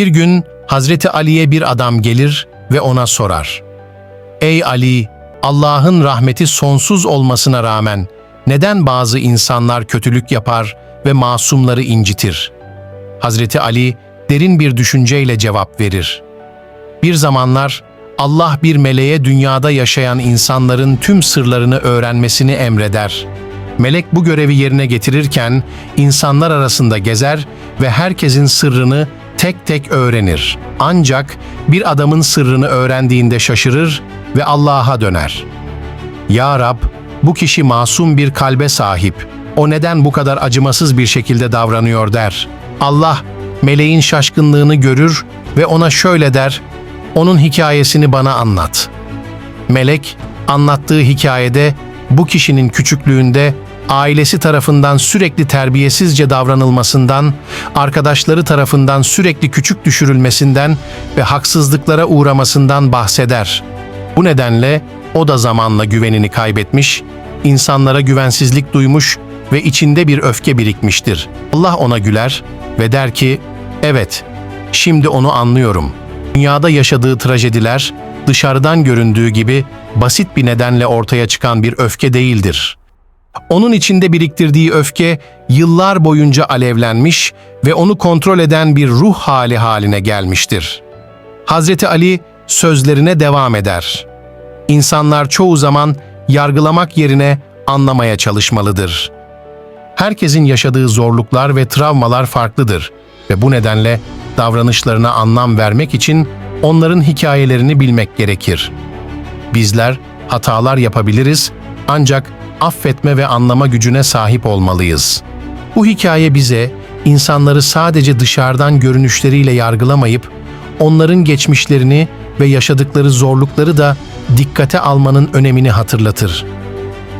Bir gün Hazreti Ali'ye bir adam gelir ve ona sorar. Ey Ali, Allah'ın rahmeti sonsuz olmasına rağmen neden bazı insanlar kötülük yapar ve masumları incitir? Hazreti Ali derin bir düşünceyle cevap verir. Bir zamanlar Allah bir meleğe dünyada yaşayan insanların tüm sırlarını öğrenmesini emreder. Melek bu görevi yerine getirirken insanlar arasında gezer ve herkesin sırrını tek tek öğrenir. Ancak bir adamın sırrını öğrendiğinde şaşırır ve Allah'a döner. Ya Rab, bu kişi masum bir kalbe sahip. O neden bu kadar acımasız bir şekilde davranıyor der. Allah, meleğin şaşkınlığını görür ve ona şöyle der, onun hikayesini bana anlat. Melek, anlattığı hikayede bu kişinin küçüklüğünde ailesi tarafından sürekli terbiyesizce davranılmasından, arkadaşları tarafından sürekli küçük düşürülmesinden ve haksızlıklara uğramasından bahseder. Bu nedenle o da zamanla güvenini kaybetmiş, insanlara güvensizlik duymuş ve içinde bir öfke birikmiştir. Allah ona güler ve der ki, "Evet, şimdi onu anlıyorum. Dünyada yaşadığı trajediler dışarıdan göründüğü gibi basit bir nedenle ortaya çıkan bir öfke değildir. Onun içinde biriktirdiği öfke yıllar boyunca alevlenmiş ve onu kontrol eden bir ruh hali haline gelmiştir. Hazreti Ali sözlerine devam eder. İnsanlar çoğu zaman yargılamak yerine anlamaya çalışmalıdır. Herkesin yaşadığı zorluklar ve travmalar farklıdır ve bu nedenle davranışlarına anlam vermek için onların hikayelerini bilmek gerekir. Bizler hatalar yapabiliriz ancak affetme ve anlama gücüne sahip olmalıyız. Bu hikaye bize insanları sadece dışarıdan görünüşleriyle yargılamayıp onların geçmişlerini ve yaşadıkları zorlukları da dikkate almanın önemini hatırlatır.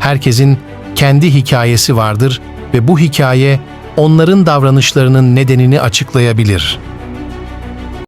Herkesin kendi hikayesi vardır ve bu hikaye onların davranışlarının nedenini açıklayabilir.''